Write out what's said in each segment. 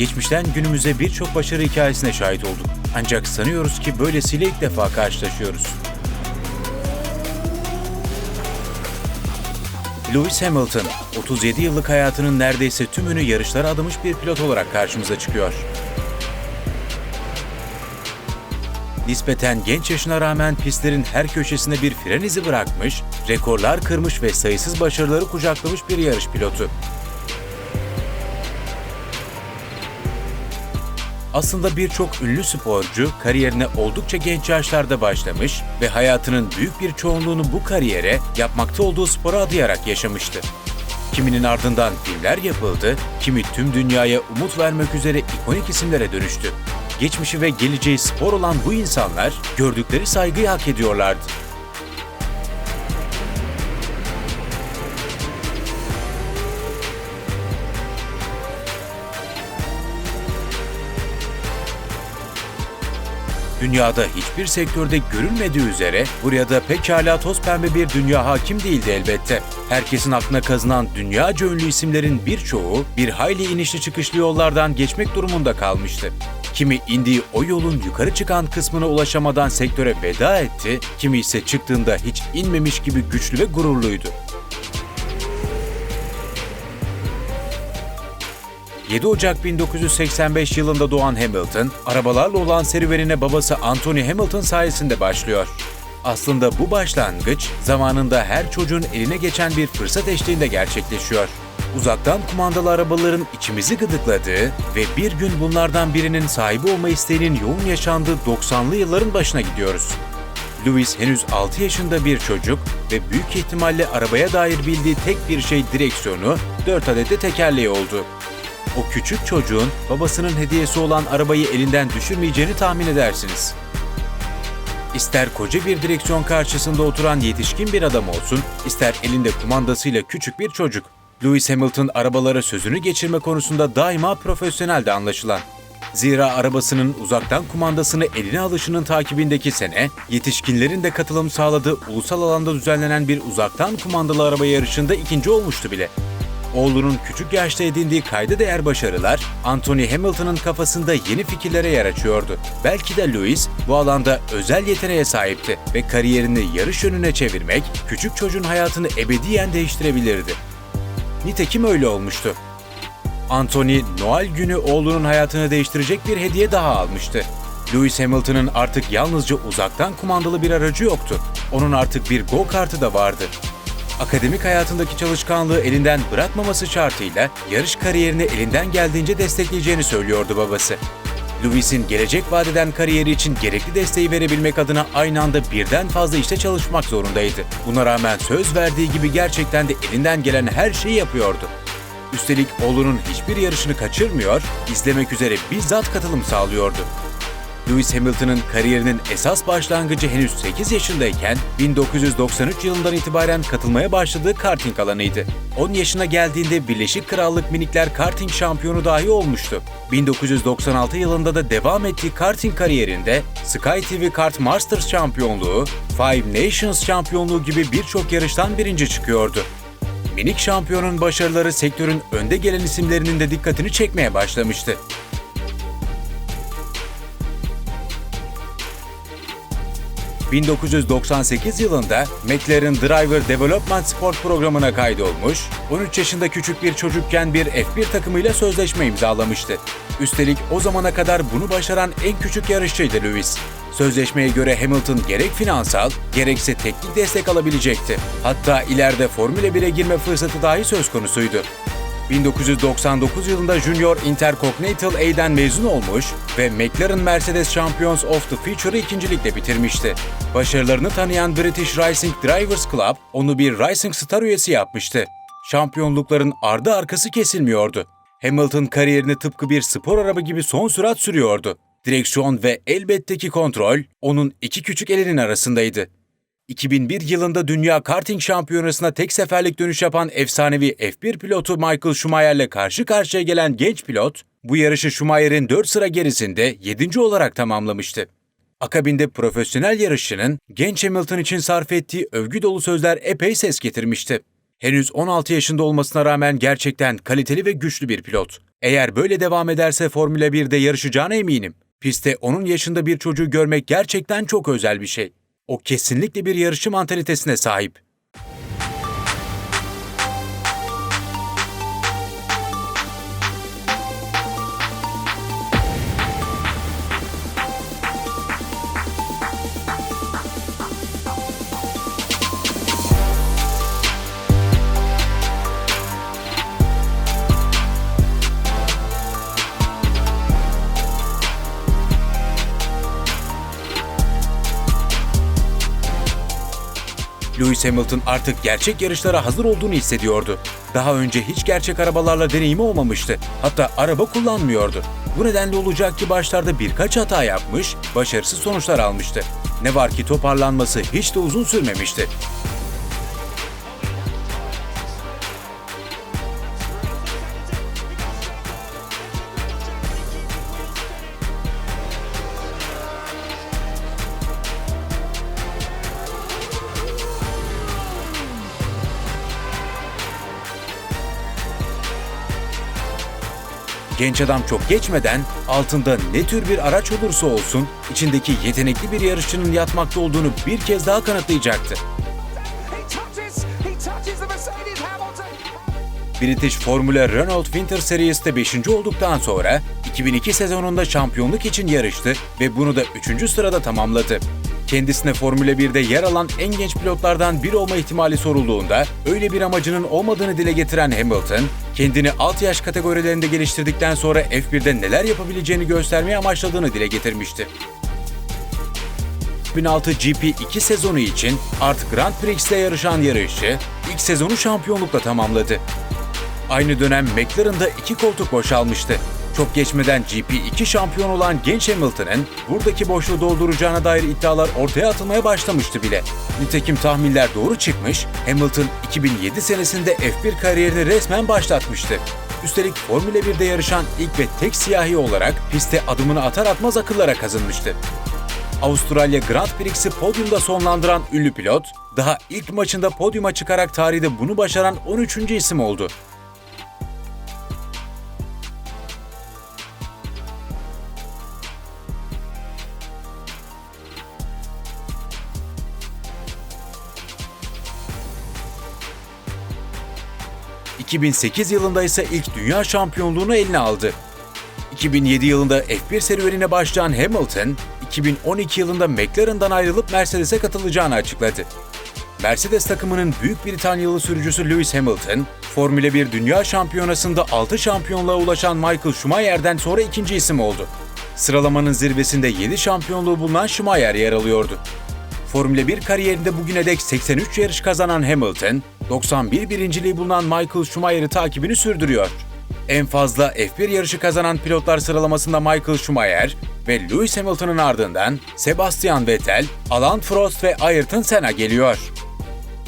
Geçmişten günümüze birçok başarı hikayesine şahit olduk. Ancak sanıyoruz ki böylesiyle ilk defa karşılaşıyoruz. Lewis Hamilton, 37 yıllık hayatının neredeyse tümünü yarışlara adamış bir pilot olarak karşımıza çıkıyor. Nispeten genç yaşına rağmen pistlerin her köşesinde bir fren izi bırakmış, rekorlar kırmış ve sayısız başarıları kucaklamış bir yarış pilotu. Aslında birçok ünlü sporcu kariyerine oldukça genç yaşlarda başlamış ve hayatının büyük bir çoğunluğunu bu kariyere yapmakta olduğu spora adayarak yaşamıştı. Kiminin ardından filmler yapıldı, kimi tüm dünyaya umut vermek üzere ikonik isimlere dönüştü. Geçmişi ve geleceği spor olan bu insanlar gördükleri saygıyı hak ediyorlardı. Dünyada hiçbir sektörde görülmediği üzere buraya da pekala toz pembe bir dünya hakim değildi elbette. Herkesin aklına kazınan dünyaca ünlü isimlerin birçoğu bir hayli inişli çıkışlı yollardan geçmek durumunda kalmıştı. Kimi indiği o yolun yukarı çıkan kısmına ulaşamadan sektöre veda etti, kimi ise çıktığında hiç inmemiş gibi güçlü ve gururluydu. 7 Ocak 1985 yılında doğan Hamilton, arabalarla olan serüvenine babası Anthony Hamilton sayesinde başlıyor. Aslında bu başlangıç zamanında her çocuğun eline geçen bir fırsat eşliğinde gerçekleşiyor. Uzaktan kumandalı arabaların içimizi gıdıkladığı ve bir gün bunlardan birinin sahibi olma isteğinin yoğun yaşandığı 90'lı yılların başına gidiyoruz. Louis henüz 6 yaşında bir çocuk ve büyük ihtimalle arabaya dair bildiği tek bir şey direksiyonu, 4 adet de tekerleği oldu. O küçük çocuğun babasının hediyesi olan arabayı elinden düşürmeyeceğini tahmin edersiniz. İster koca bir direksiyon karşısında oturan yetişkin bir adam olsun, ister elinde kumandasıyla küçük bir çocuk. Lewis Hamilton arabalara sözünü geçirme konusunda daima profesyoneldi anlaşılan. Zira arabasının uzaktan kumandasını eline alışının takibindeki sene, yetişkinlerin de katılım sağladığı ulusal alanda düzenlenen bir uzaktan kumandalı araba yarışında ikinci olmuştu bile. Oğlunun küçük yaşta edindiği kayda değer başarılar, Anthony Hamilton'ın kafasında yeni fikirlere yer açıyordu. Belki de Lewis bu alanda özel yeteneğe sahipti ve kariyerini yarış yönüne çevirmek, küçük çocuğun hayatını ebediyen değiştirebilirdi. Nitekim öyle olmuştu. Anthony, Noel günü oğlunun hayatını değiştirecek bir hediye daha almıştı. Lewis Hamilton'ın artık yalnızca uzaktan kumandalı bir aracı yoktu. Onun artık bir go-kartı da vardı akademik hayatındaki çalışkanlığı elinden bırakmaması şartıyla yarış kariyerini elinden geldiğince destekleyeceğini söylüyordu babası. Lewis'in gelecek vadeden kariyeri için gerekli desteği verebilmek adına aynı anda birden fazla işte çalışmak zorundaydı. Buna rağmen söz verdiği gibi gerçekten de elinden gelen her şeyi yapıyordu. Üstelik oğlunun hiçbir yarışını kaçırmıyor, izlemek üzere bizzat katılım sağlıyordu. Lewis Hamilton'ın kariyerinin esas başlangıcı henüz 8 yaşındayken 1993 yılından itibaren katılmaya başladığı karting alanıydı. 10 yaşına geldiğinde Birleşik Krallık Minikler Karting şampiyonu dahi olmuştu. 1996 yılında da devam ettiği karting kariyerinde Sky TV Kart Masters şampiyonluğu, Five Nations şampiyonluğu gibi birçok yarıştan birinci çıkıyordu. Minik şampiyonun başarıları sektörün önde gelen isimlerinin de dikkatini çekmeye başlamıştı. 1998 yılında McLaren Driver Development Sport programına kaydolmuş, 13 yaşında küçük bir çocukken bir F1 takımıyla sözleşme imzalamıştı. Üstelik o zamana kadar bunu başaran en küçük yarışçıydı Lewis. Sözleşmeye göre Hamilton gerek finansal, gerekse teknik destek alabilecekti. Hatta ileride Formula 1'e girme fırsatı dahi söz konusuydu. 1999 yılında Junior Intercontinental A'den mezun olmuş ve McLaren Mercedes Champions of the Future'ı ikincilikle bitirmişti. Başarılarını tanıyan British Racing Drivers Club onu bir Racing Star üyesi yapmıştı. Şampiyonlukların ardı arkası kesilmiyordu. Hamilton kariyerini tıpkı bir spor araba gibi son sürat sürüyordu. Direksiyon ve elbette ki kontrol onun iki küçük elinin arasındaydı. 2001 yılında Dünya Karting Şampiyonası'na tek seferlik dönüş yapan efsanevi F1 pilotu Michael Schumacher'le karşı karşıya gelen genç pilot, bu yarışı Schumacher'in 4 sıra gerisinde 7. olarak tamamlamıştı. Akabinde profesyonel yarışçının genç Hamilton için sarf ettiği övgü dolu sözler epey ses getirmişti. Henüz 16 yaşında olmasına rağmen gerçekten kaliteli ve güçlü bir pilot. Eğer böyle devam ederse Formula 1'de yarışacağına eminim. Pistte onun yaşında bir çocuğu görmek gerçekten çok özel bir şey. O kesinlikle bir yarışçı mantalitesine sahip. Lewis Hamilton artık gerçek yarışlara hazır olduğunu hissediyordu. Daha önce hiç gerçek arabalarla deneyimi olmamıştı. Hatta araba kullanmıyordu. Bu nedenle olacak ki başlarda birkaç hata yapmış, başarısız sonuçlar almıştı. Ne var ki toparlanması hiç de uzun sürmemişti. Genç adam çok geçmeden altında ne tür bir araç olursa olsun içindeki yetenekli bir yarışçının yatmakta olduğunu bir kez daha kanıtlayacaktı. British Formula Renault Winter Series'te 5. olduktan sonra 2002 sezonunda şampiyonluk için yarıştı ve bunu da 3. sırada tamamladı. Kendisine Formula 1'de yer alan en genç pilotlardan biri olma ihtimali sorulduğunda öyle bir amacının olmadığını dile getiren Hamilton, kendini alt yaş kategorilerinde geliştirdikten sonra F1'de neler yapabileceğini göstermeye amaçladığını dile getirmişti. 2006 GP2 sezonu için artık Grand Prix'te yarışan yarışçı ilk sezonu şampiyonlukla tamamladı. Aynı dönem McLaren'da iki koltuk boşalmıştı. Çok geçmeden GP2 şampiyon olan genç Hamilton'ın buradaki boşluğu dolduracağına dair iddialar ortaya atılmaya başlamıştı bile. Nitekim tahminler doğru çıkmış, Hamilton 2007 senesinde F1 kariyerini resmen başlatmıştı. Üstelik Formula 1'de yarışan ilk ve tek siyahi olarak piste adımını atar atmaz akıllara kazınmıştı. Avustralya Grand Prix'si podyumda sonlandıran ünlü pilot, daha ilk maçında podyuma çıkarak tarihte bunu başaran 13. isim oldu. ...2008 yılında ise ilk dünya şampiyonluğunu eline aldı. 2007 yılında F1 serüvenine başlayan Hamilton, 2012 yılında McLaren'dan ayrılıp Mercedes'e katılacağını açıkladı. Mercedes takımının Büyük Britanyalı sürücüsü Lewis Hamilton, Formula 1 Dünya Şampiyonası'nda 6 şampiyonluğa ulaşan Michael Schumacher'den sonra ikinci isim oldu. Sıralamanın zirvesinde 7 şampiyonluğu bulunan Schumacher yer alıyordu. Formula 1 kariyerinde bugüne dek 83 yarış kazanan Hamilton, 91 birinciliği bulunan Michael Schumacher'i takibini sürdürüyor. En fazla F1 yarışı kazanan pilotlar sıralamasında Michael Schumacher ve Lewis Hamilton'ın ardından Sebastian Vettel, Alan Prost ve Ayrton Senna geliyor.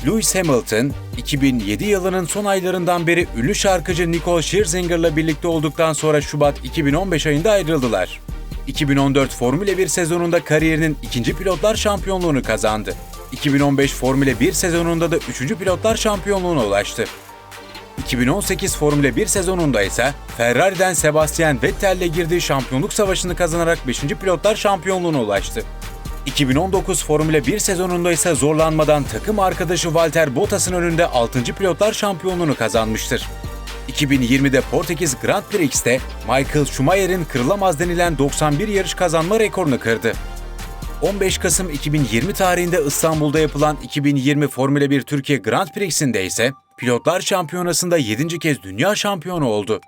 Lewis Hamilton, 2007 yılının son aylarından beri ünlü şarkıcı Nicole Scherzinger'la birlikte olduktan sonra Şubat 2015 ayında ayrıldılar. 2014 Formula 1 sezonunda kariyerinin ikinci pilotlar şampiyonluğunu kazandı. 2015 Formula 1 sezonunda da üçüncü pilotlar şampiyonluğuna ulaştı. 2018 Formula 1 sezonunda ise Ferrari'den Sebastian Vettel'le girdiği şampiyonluk savaşını kazanarak 5. pilotlar şampiyonluğuna ulaştı. 2019 Formula 1 sezonunda ise zorlanmadan takım arkadaşı Valtteri Bottas'ın önünde 6. pilotlar şampiyonluğunu kazanmıştır. 2020'de Portekiz Grand Prix'te Michael Schumacher'in kırılamaz denilen 91 yarış kazanma rekorunu kırdı. 15 Kasım 2020 tarihinde İstanbul'da yapılan 2020 Formula 1 Türkiye Grand Prix'sinde ise Pilotlar Şampiyonası'nda 7. kez dünya şampiyonu oldu.